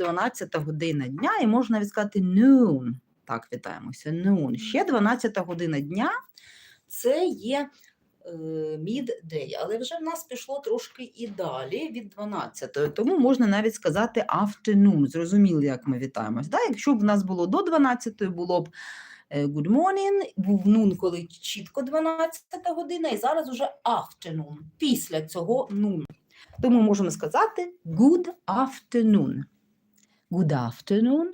12 година дня, і можна навіть сказати noon. Так, вітаємося. Noon. Ще 12 година дня це є е, midday, але вже в нас пішло трошки і далі від 12, тому можна навіть сказати afternoon. Зрозуміли, як ми вітаємось. Да? Якщо б в нас було до 12, було б е, good morning, був noon, коли чітко 12 година, і зараз уже afternoon, після цього noon. Тому можемо сказати good afternoon. Good afternoon.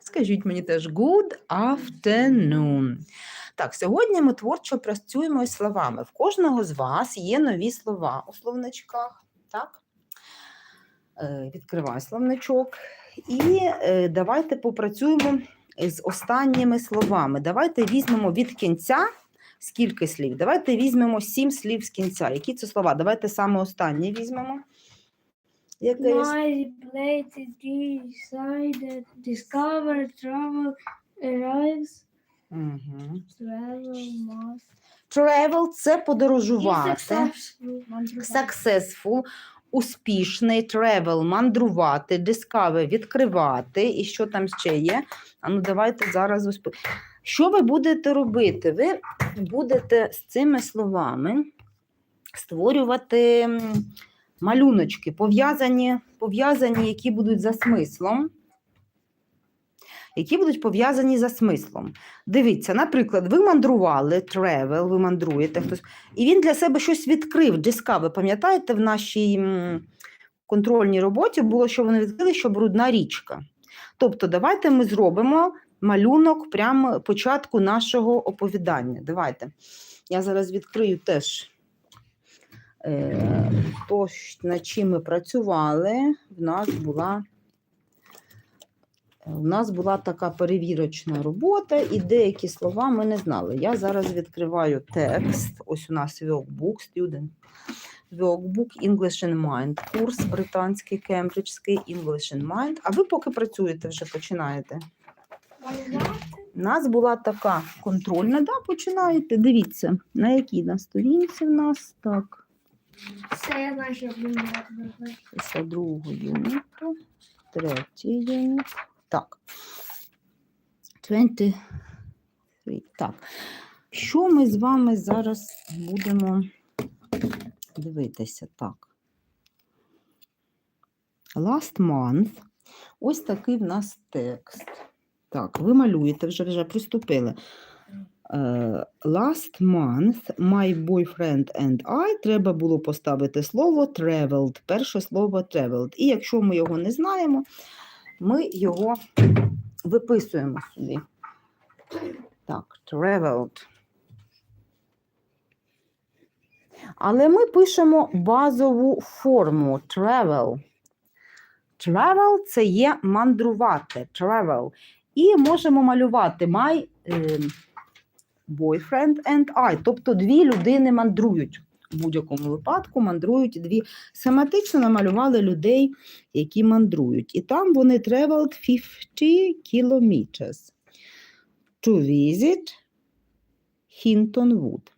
Скажіть мені теж good afternoon. Так, сьогодні ми творчо працюємо із словами. В кожного з вас є нові слова у словничках. Так? Е, Відкриваю словничок. І е, давайте попрацюємо з останніми словами. Давайте візьмемо від кінця скільки слів. Давайте візьмемо сім слів з кінця. Які це слова? Давайте саме останнє візьмемо. Є? My plate decided, discover, travel, arrives, Мгм. travel, must. Travel – це подорожувати. successful, успішний, travel – мандрувати, discover – відкривати. І що там ще є? А ну давайте зараз усп... Що ви будете робити? Ви будете з цими словами створювати малюночки, пов'язані, пов'язані, які будуть за смислом. Які будуть пов'язані за смислом. Дивіться, наприклад, ви мандрували, travel, ви мандруєте хтось, і він для себе щось відкрив. Discover, пам'ятаєте, в нашій контрольній роботі було, що вони відкрили, що брудна річка. Тобто, давайте ми зробимо малюнок прямо початку нашого оповідання. Давайте. Я зараз відкрию теж то, над чим ми працювали. В нас була. У нас була така перевірочна робота, і деякі слова ми не знали. Я зараз відкриваю текст. Ось у нас workbook, student. Workbook English in Mind, курс британський, кембриджський English in Mind. А ви поки працюєте, вже починаєте. У нас була така контрольна, да, починаєте. Дивіться, на якій на сторінці в нас так. Це я що мандрувати. Після другого юніту, третій юніт. Так. 23. Так. Що ми з вами зараз будемо дивитися? Так. Last month. Ось такий в нас текст. Так, ви малюєте, вже вже приступили. Е, Last month my boyfriend and I треба було поставити слово traveled, перше слово traveled. І якщо ми його не знаємо, ми його виписуємо собі. Так, traveled. Але ми пишемо базову форму travel. Travel це є мандрувати. Travel. І можемо малювати my е, boyfriend and I. Тобто дві людини мандрують. У будь-якому випадку мандрують дві. Семантично намалювали людей, які мандрують. І там вони traveled 50 kilometers to visit Hinton Wood.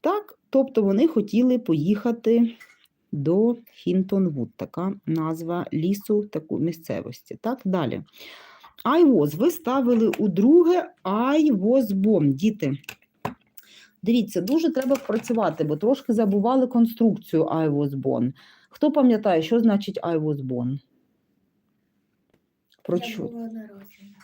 Так, тобто вони хотіли поїхати до Хінтон Вуд, така назва лісу таку місцевості. Так, далі. I was. Ви ставили у друге I was born. Діти. Дивіться, дуже треба працювати, бо трошки забували конструкцію I was born. Хто пам'ятає, що значить I was born? Про Я була народжена.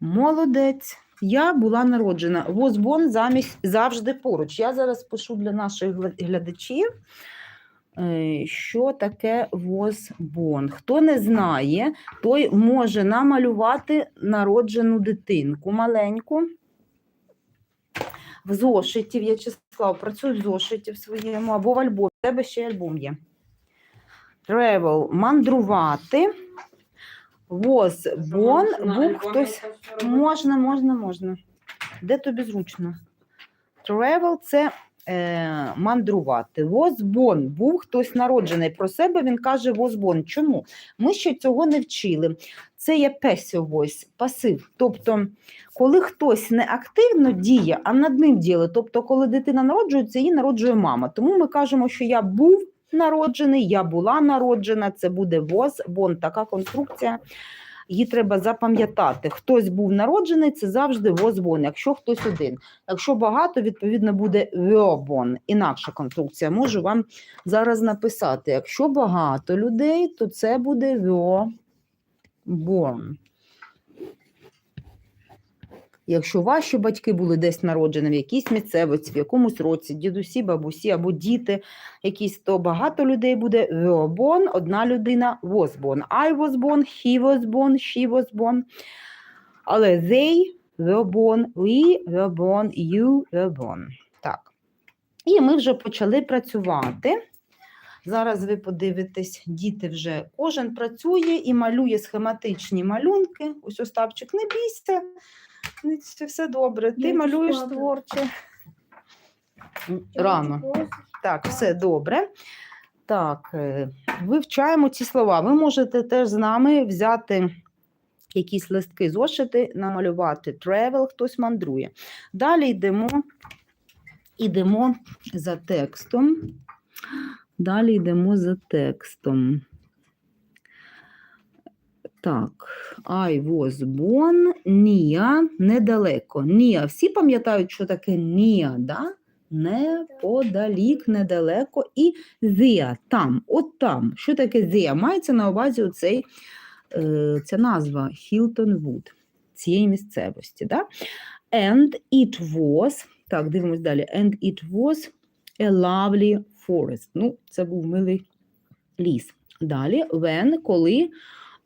Молодець. Я була народжена. Was born замість завжди поруч. Я зараз пишу для наших глядачів, що таке born. Хто не знає, той може намалювати народжену дитинку маленьку. В зошиті, В'ячеслав, працюй в зошиті в своєму або в альбомі. У тебе ще альбом є. Travel – мандрувати. Born – був хтось. Можна, можна, можна. Де тобі зручно? Travel – це е, мандрувати. Born – був хтось народжений. Про себе він каже born. Чому? Ми ще цього не вчили. Це є voice, пасив. Тобто, коли хтось не активно діє, а над ним діє. Тобто, коли дитина народжується, її народжує мама. Тому ми кажемо, що я був народжений, я була народжена, це буде born. Така конструкція. Її треба запам'ятати. Хтось був народжений, це завжди возбон, якщо хтось один. Якщо багато, відповідно, буде вьобон. Інакша конструкція. Можу вам зараз написати. Якщо багато людей, то це буде born. Якщо ваші батьки були десь народжені в якійсь місцевості, в якомусь році, дідусі, бабусі або діти, якісь, то багато людей буде were born, одна людина was born. I was born, he was born, she was born. Але they were born, we were born, you were born. Так. І ми вже почали працювати. Зараз ви подивитесь, діти вже кожен працює і малює схематичні малюнки. Ось Остапчик, не бійся. Це все добре. Ти Я малюєш добре. творче. Рано. Так, все добре. Так, е, вивчаємо ці слова. Ви можете теж з нами взяти якісь листки, зошити, намалювати travel, хтось мандрує. Далі йдемо, йдемо за текстом. Далі йдемо за текстом. Так, I was born, near, недалеко. Near. Всі пам'ятають, що таке near, да? Неподалік, недалеко. І there, там, от там. Що таке there? Мається на увазі оцей, е, ця назва Wood, цієї місцевості. Да? And it was, так, дивимось далі. And it was a lovely forest. Ну, це був милий ліс. Далі, when, коли.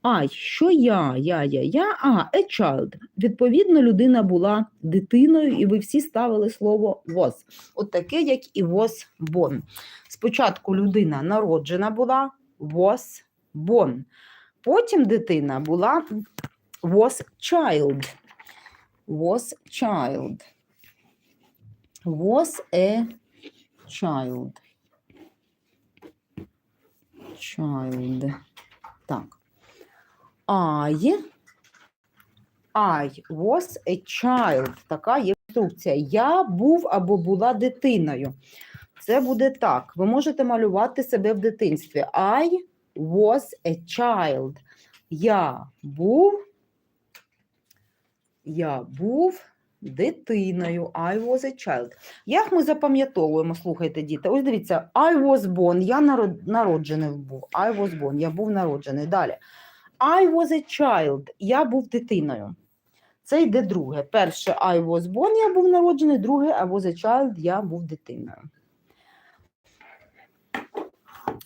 I, що я, я, я, я, ага, a child. Відповідно, людина була дитиною, і ви всі ставили слово was. От таке, як і was born. Спочатку людина народжена була was born. Потім дитина була was child. Was child. Was a child. Child. Так. I, I was a child. Така є інструкція. Я був або була дитиною. Це буде так. Ви можете малювати себе в дитинстві. I was a child. Я був. Я був дитиною. I was a child. Як ми запам'ятовуємо, слухайте, діти. Ось дивіться, I was born. Я народ- народжений був. I was born. Я був народжений. Далі. I was a child. Я був дитиною. Це йде друге. Перше I was born, я був народжений, друге I was a child, я був дитиною.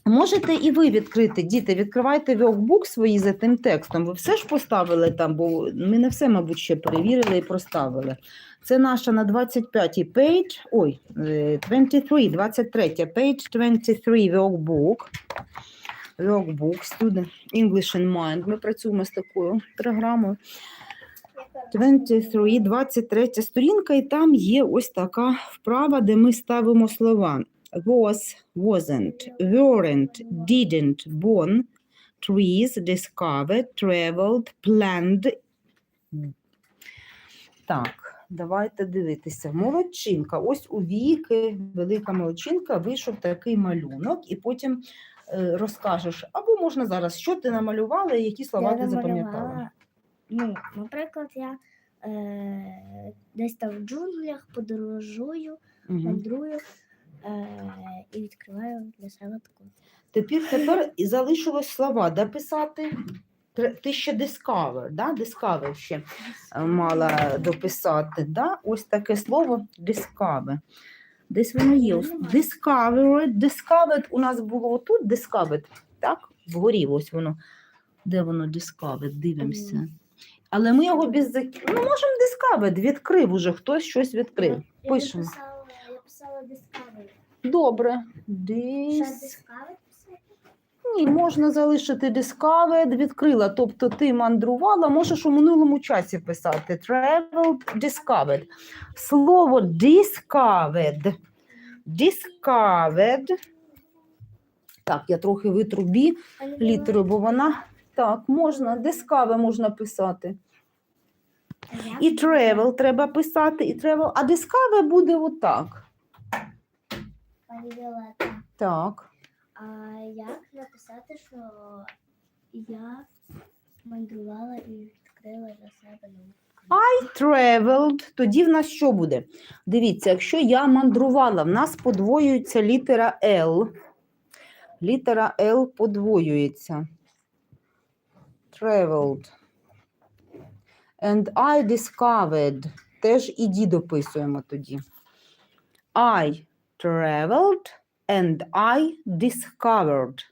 Можете і ви відкрити, діти, відкривайте workbook свої за тим текстом. Ви все ж поставили там, бо ми не все, мабуть, ще перевірили і проставили. Це наша на 25-й page, ой, е, 23, 23 page 23 workbook. Workbook, Student English in Mind. Ми працюємо з такою програмою. 23, 23 сторінка, і там є ось така вправа, де ми ставимо слова was, wasn't, weren't, didn't, born, trees, discovered, traveled, planned. Так, давайте дивитися. Молодчинка. Ось у Віки, велика молодчинка, вийшов такий малюнок, і потім розкажеш, або можна зараз, що ти намалювала і які слова Я ти запам'ятала. Ну, наприклад, я е, десь там в джунглях подорожую, Мгм. мандрую е, і відкриваю для себе таку. Тепер, тепер залишилось слова дописати. Ти ще discover, да? discover ще е, мала дописати. Да? Ось таке слово discover. Десь воно є. Discovered. Discovered у нас було тут discovered, так? Вгорі ось воно. Де воно discovered? Дивимося. Але ми його без зак... Ну, можемо discovered, відкрив уже, хтось щось відкрив. Пишемо. я писала Discovered. Добре. Ще Dis... Discovery писати? Ні, можна залишити discovered, відкрила. Тобто ти мандрувала, можеш у минулому часі писати traveled, discovered. Слово discovered. Discovered. Так, я трохи витру бі літеру, бо вона так, можна, discover можна писати. І travel треба писати, і travel, а discover буде отак. Так. А як написати, що я мандрувала і відкрила для себе нову книгу? Traveled. Тоді в нас що буде? Дивіться, якщо я мандрувала, в нас подвоюється літера L. Літера L подвоюється. Traveled. And I discovered. Теж і D дописуємо тоді. I traveled and I discovered.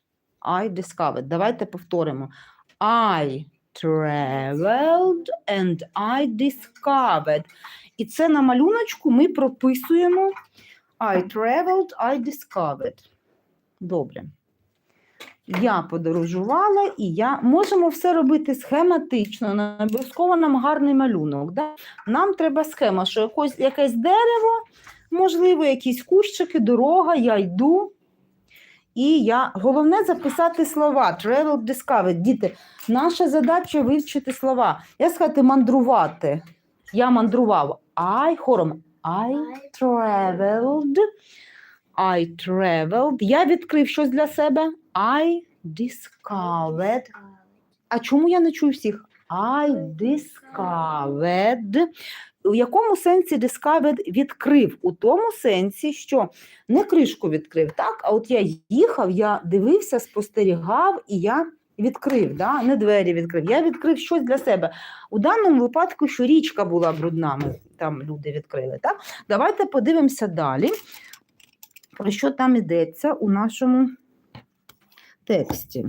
I discovered. Давайте повторимо. I traveled and I discovered. І це на малюночку ми прописуємо I traveled, I discovered. Добре. Я подорожувала і я можемо все робити схематично, не обов'язково нам гарний малюнок. Да? Нам треба схема, що якось, якесь дерево, можливо, якісь кущики, дорога, я йду. І я головне записати слова. Travel discovered. Діти, наша задача вивчити слова. Я сказати мандрувати. Я мандрував. I хором. I traveled. I traveled. Я відкрив щось для себе. I discovered. А чому я не чую всіх? I discovered. У якому сенсі discovered відкрив? У тому сенсі, що не кришку відкрив, так? А от я їхав, я дивився, спостерігав і я відкрив, да? не двері відкрив. Я відкрив щось для себе. У даному випадку, що річка була брудна, ми там люди відкрили. Так? Давайте подивимося далі, про що там йдеться у нашому тексті.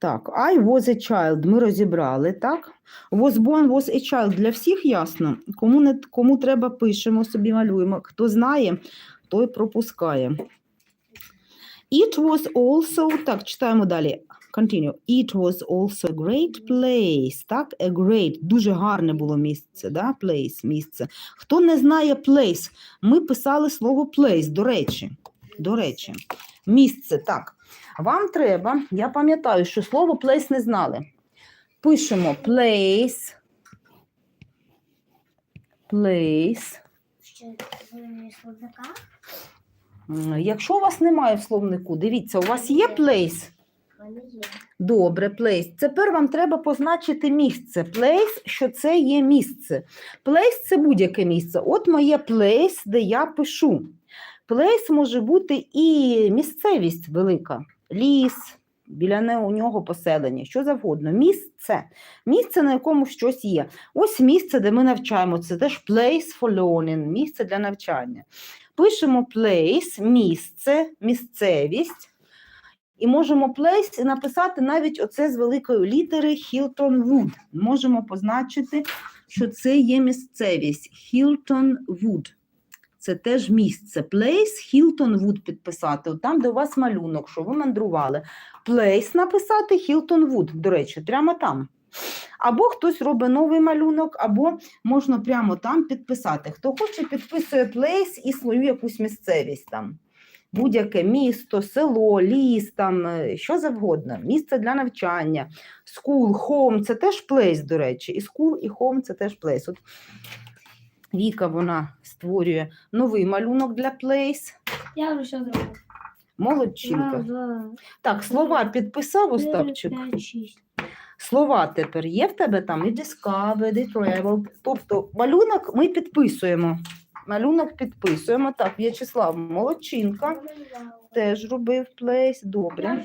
Так, I was a child, ми розібрали, так? Was born was a child. Для всіх ясно. Кому, не, кому треба, пишемо собі, малюємо. Хто знає, той пропускає. It was also, так, читаємо далі. Continue. It was also a great place. Так, a great, дуже гарне було місце, да? place, місце. Хто не знає place, ми писали слово place, до речі. До речі, місце, так. Вам треба, я пам'ятаю, що слово place не знали. Пишемо place, place. Якщо у вас немає в словнику, дивіться, у вас є place? Добре, place. Тепер вам треба позначити місце. Place, що це є місце. Place це будь-яке місце. От моє place, де я пишу. Place може бути і місцевість велика, ліс, біля не у нього поселення, що завгодно. Місце. Місце, на якому щось є. Ось місце, де ми навчаємо. Це теж place for learning, місце для навчання. Пишемо place, місце, місцевість. І можемо place написати навіть оце з великої літери Hilton Wood. Можемо позначити, що це є місцевість Hilton Wood. Це теж місце. Place Hilton Wood підписати. От там, де у вас малюнок, що ви мандрували. Place написати Hilton Wood, до речі, прямо там. Або хтось робить новий малюнок, або можна прямо там підписати. Хто хоче, підписує place і свою якусь місцевість там будь-яке місто, село, ліс, там, е, що завгодно, місце для навчання, school, home – це теж place, до речі. І school, і home – це теж. От Віка вона створює новий малюнок для place. Я вже все зробила. Молодчинка. два, Так, слова підписав Остапчик. п'ять, шість. Слова тепер є в тебе там і discovered, і traveled. Тобто малюнок ми підписуємо. Малюнок підписуємо. Так, В'ячеслав, молодчинка. Теж робив place, добре.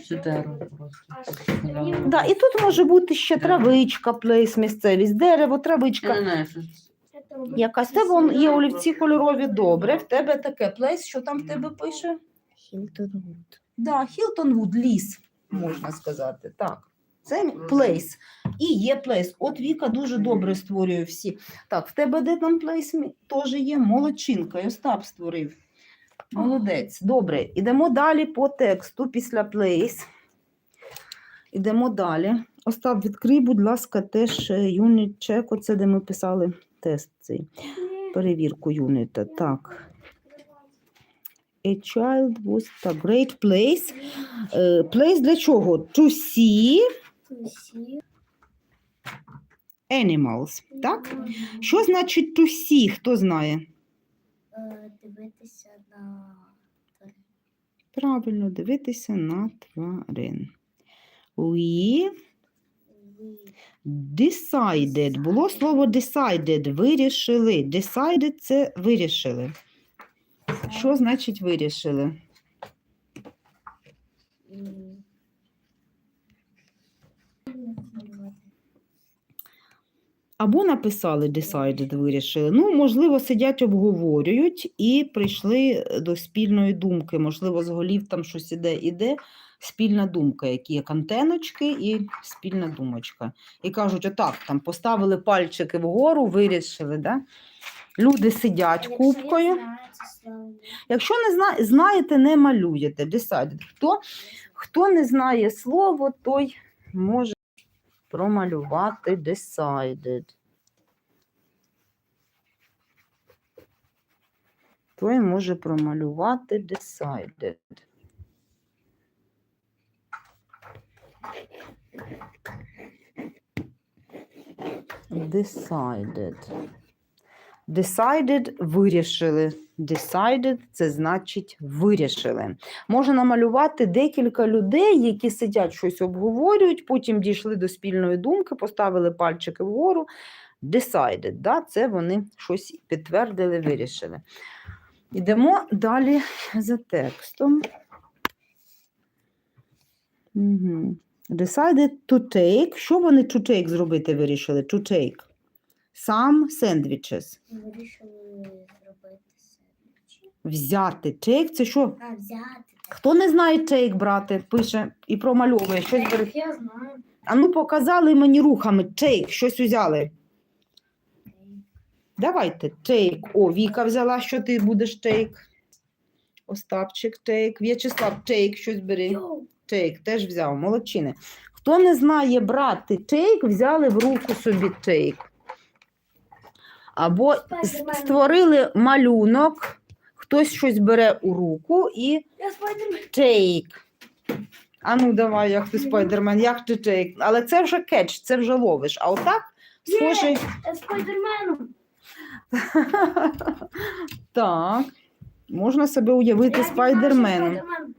Да, і тут може бути ще травичка, плейс, місцевість, дерево, травичка. Якась в тебе вон є олівці кольорові, добре. В тебе таке плейс, що там в тебе пише? Wood. Да, Хілтон Вуд, ліс, можна сказати. Так. Це плейс. І є плейс. От Віка дуже добре створює всі. Так, в тебе де там плейс теж є молодчинка. І Остап створив. Молодець. Добре. Ідемо далі по тексту після плейс. Ідемо далі. Остап, відкрий, будь ласка, теж е, юніт чек, оце де ми писали тест цей. Перевірку юніта. Так. A child was a great place. Е, Place для чого? To see animals. Так? Що значить to see? Хто знає? Е, Дивитися на тварин. Правильно, дивитися на тварин. We. Decided. Було слово decided. Вирішили. Decided – це вирішили. Що значить вирішили? М. Або написали decided, вирішили. Ну, можливо, сидять, обговорюють і прийшли до спільної думки. Можливо, з голів там щось іде, іде спільна думка, які є кантеночки і спільна думочка. І кажуть, отак, там поставили пальчики вгору, вирішили. Да? Люди сидять купкою. Якщо не зна... знаєте, не малюєте. Decided. Хто, хто не знає слово, той може промалювати decided. Той може промалювати decided. Decided. Decided – вирішили. Decided – це значить вирішили. Можна намалювати декілька людей, які сидять щось обговорюють, потім дійшли до спільної думки, поставили пальчики вгору. Decided, да? це вони щось підтвердили, вирішили. Йдемо далі за текстом. Угу. Decided to take. Що вони to take зробити вирішили? To take. Some sandwiches. Вирішили. Взяти. Take це що? А, взяти. Хто не знає take брати, пише і промальовує щось бере. Я знаю. А ну показали мені рухами take, щось взяли. Давайте take. О, Віка взяла, що ти будеш take. Остапчик take. В'ячеслав take, щось бери. Take теж взяв, молодчини. Хто не знає брати take, взяли в руку собі take. Або створили малюнок, хтось щось бере у руку і. Take. А ну давай, як ти спайдермен, як ти take. Але це вже кетч, це вже ловиш. А отак схожий. Спайдерменом. так. Можна себе уявити спайдерменом. Спайдермен.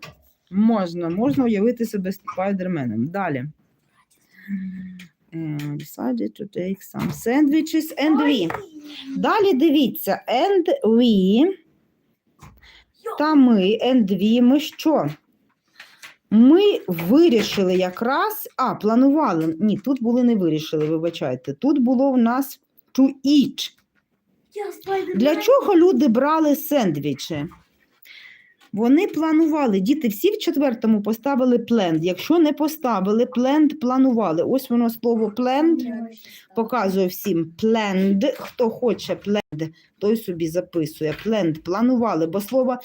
Можна, можна уявити себе спайдерменом. Далі. Decided to take some sandwiches and we. Далі дивіться, and we. Та ми, and we, ми що? Ми вирішили якраз, а, планували. Ні, тут були не вирішили, вибачайте. Тут було в нас to eat. Для чого люди брали сендвічі? Вони планували. Діти всі в четвертому поставили planned. Якщо не поставили planned, планували. Ось воно слово planned показує всім planned. Хто хоче planned, той собі записує. Planned, планували, бо слово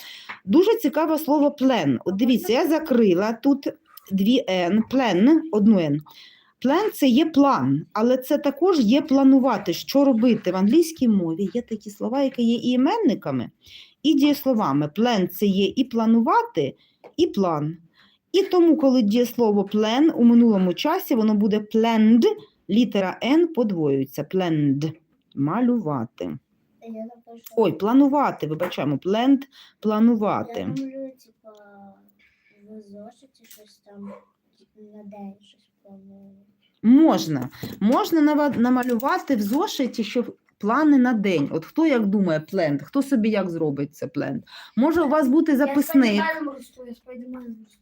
дуже цікаве слово plan. От дивіться, я закрила тут дві n, plan, одну n. План це є план, але це також є планувати, що робити. В англійській мові є такі слова, які є і іменниками, і дієсловами. План це є і планувати, і план. І тому, коли дієслово план у минулому часі, воно буде planned, літера N подвоюється. Planned. Малювати. Ой, планувати, вибачаємо, planned – планувати. Я намалюю, типа, в зошиті щось там на день щось планую. Можна. Можна намалювати в зошиті, що плани на день. От хто як думає плен, хто собі як зробить це плен. Може у вас бути записник, Я спайдерменом росту, я спайдерменом росту.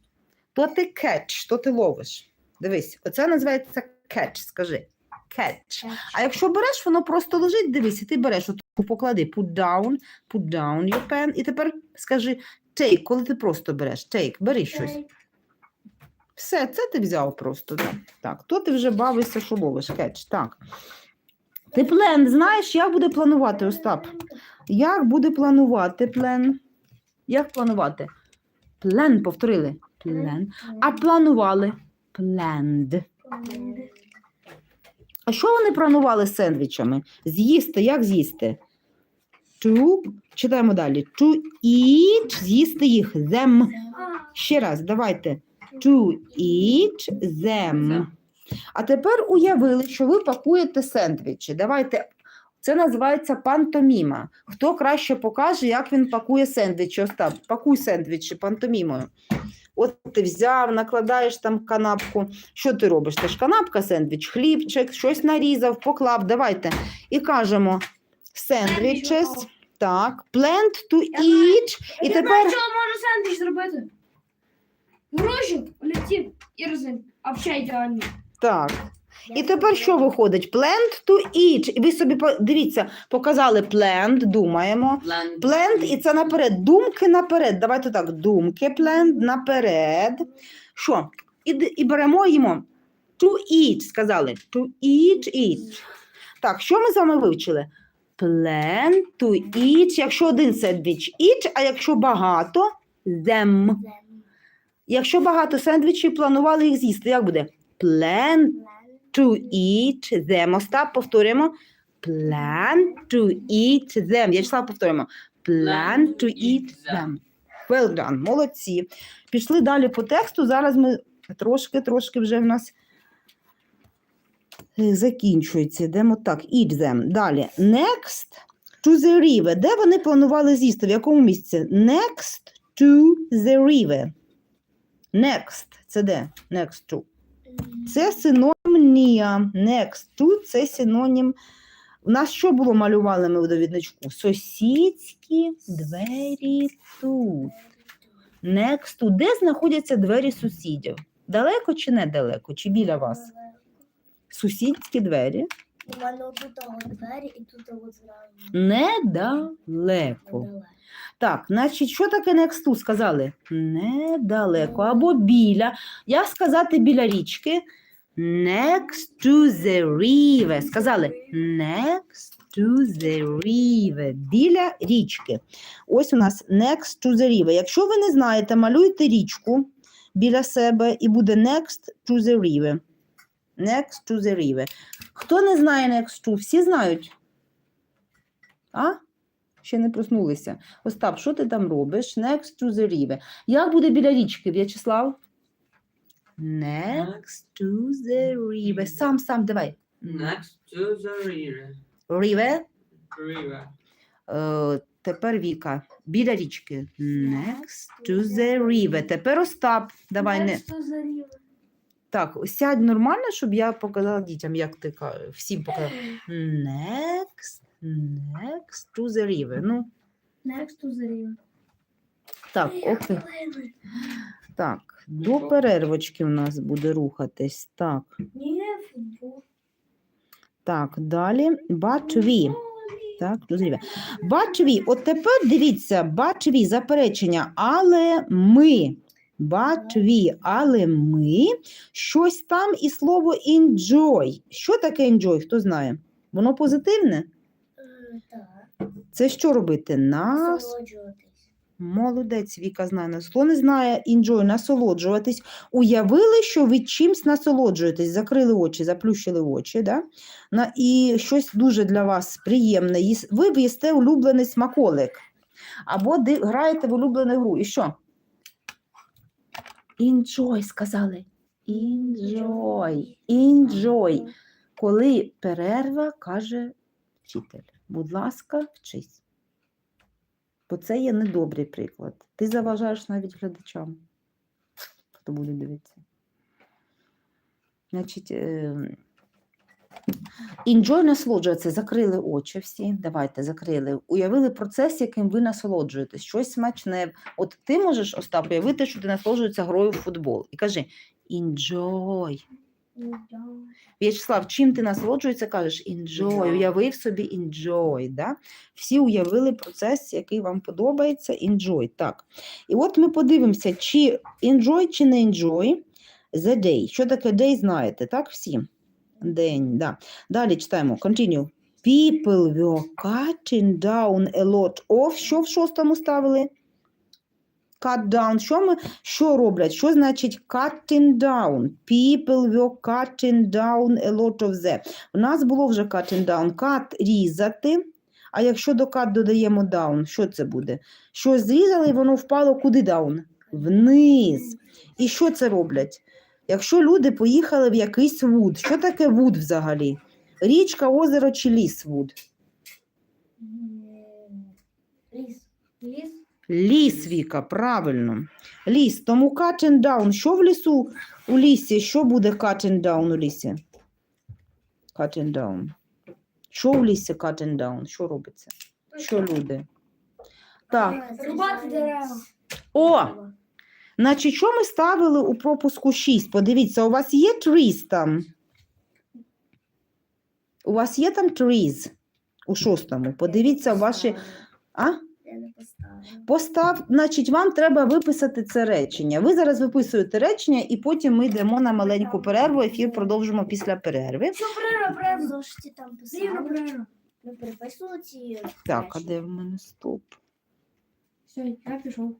то ти кетч, то ти ловиш. Дивись, оце називається кетч, скажи. Кетч. А якщо береш, воно просто лежить, дивись, і ти береш, от поклади, put down, put down your pen, і тепер скажи take, коли ти просто береш, take, бери щось. Все, це ти взяв просто. Так, так. то ти вже бавишся, що ловиш, кетч, так. Ти плен знаєш, як буде планувати, Остап? Як буде планувати плен? Як планувати? Плен повторили. Плен. А планували? Planned. А що вони планували з сендвічами? З'їсти, як з'їсти? To, читаємо далі. To eat, з'їсти їх. Them. Ще раз, давайте. To eat them. А тепер уявили, що ви пакуєте сендвічі. Давайте Це називається пантоміма. Хто краще покаже, як він пакує сендвічі? Остап, пакуй сендвічі пантомімою. От ти взяв, накладаєш там канапку. Що ти робиш? Це ж канапка, сендвіч, хлібчик, щось нарізав, поклав. Давайте. І кажемо sandwiches. Так, planned to eat. І тепер чого можна сендвіч зробити. Грушик, летів і резин. А ідеально. Так. І тепер що виходить? Planned to eat. І ви собі по- дивіться, показали planned, думаємо. Плент, і це наперед. Думки наперед. Давайте так. Думки, плент наперед. Що? І, д- і беремо їмо. To eat, сказали. To eat, eat. Так, що ми з вами вивчили? Plan to eat. Якщо один сендвіч eat, а якщо багато them. Якщо багато сендвічів, планували їх з'їсти. Як буде? Plan to eat them. Остап, повторюємо. Plan to eat them. В'ячеслав, повторюємо. Plan to eat them. Well done. Молодці. Пішли далі по тексту. Зараз ми трошки, трошки вже в нас е, закінчується. Йдемо так. Eat them. Далі. Next to the river. Де вони планували з'їсти? В якому місці? Next to the river. Next. Це де? Next to. Це синонім near. Next to це синонім. У нас що було малювали ми в довідничку? Сусідські двері тут. Next to. Де знаходяться двері сусідів? Далеко чи недалеко? Чи біля вас? Сусідські двері? У мене тут двері і тут от зразу. Недалеко. недалеко. Так, значить, що таке next to сказали? Недалеко або біля. Як сказати біля річки? Next to the river. Сказали next to the river. Біля річки. Ось у нас next to the river. Якщо ви не знаєте, малюйте річку біля себе і буде next to the river. Next to the river. Хто не знає next to? Всі знають? А? Ще не проснулися. Остап, що ти там робиш? Next to the river. Як буде біля річки, В'ячеслав? Next to the river. Сам, сам, давай. Next to the river. River. River. Е, тепер Віка. Біля річки. Next to the river. Тепер Остап. Давай не. Що за рівень? Так, сядь нормально, щоб я показала дітям, як ти всім показала. Next, next to the river. Ну, Next to the river. так, окей. Так, до перервочки у нас буде рухатись. Так, Ні, футбол. так, далі. But we. Так, розумію. But we. От тепер дивіться, but we, заперечення, але ми. But we, але ми. Щось там і слово enjoy. Що таке enjoy? Хто знає? Воно позитивне? Так. Це що робити? Нас. Молодець, Віка знає. нас. Хто не знає enjoy, насолоджуватись. Уявили, що ви чимсь насолоджуєтесь, закрили очі, заплющили очі, да? На, і щось дуже для вас приємне. Ви їсте улюблений смаколик. Або граєте в улюблену гру. І що? Enjoy, сказали. Enjoy. Enjoy. Коли перерва, каже вчитель. Будь ласка, вчись. Бо це є недобрий приклад. Ти заважаєш навіть глядачам, хто буде дивитися. Значить, е, enjoy насолоджуватися. Закрили очі всі. Давайте, закрили. Уявили процес, яким ви насолоджуєтесь. Щось смачне. От ти можеш, Остап, уявити, що ти насолоджуєшся грою в футбол. І кажи enjoy. В'ячеслав, чим ти насолоджуєшся, кажеш enjoy, Enjoy. уявив собі enjoy. Да? Всі уявили процес, який вам подобається, enjoy. Так. І от ми подивимося, чи enjoy, чи не enjoy the day. Що таке day, знаєте, так? Всі? День, да. Далі читаємо. Continue. People were cutting down a lot of. Що в шостому ставили? Cut down. Що, ми, що роблять? Що значить cutting down? People were cutting down a lot of the. У нас було вже cutting down. Cut – різати. А якщо до cut додаємо down, що це буде? Що зрізали, і воно впало куди down? Вниз. І що це роблять? Якщо люди поїхали в якийсь вуд, що таке вуд взагалі? Річка, озеро чи ліс вуд? Ліс. Ліс. Ліс, Віка, правильно. Ліс. Тому качен даун. Що в лісу у лісі? Що буде качен даун у лісі? Качен даун. Що в лісі качен даун? Що робиться? Що люди? Так. Рубати дерева. О! Значить, що ми ставили у пропуску 6? Подивіться, у вас є trees там? У вас є там trees у шостому? Подивіться ваші. А? Постав, значить, вам треба виписати це речення. Ви зараз виписуєте речення, і потім ми йдемо на маленьку перерву. Ефір продовжимо після перерви. Що перерва, перерва? зошиті там писали. перерва. Переписували ці Так, а де в мене стоп? Все, я пішов.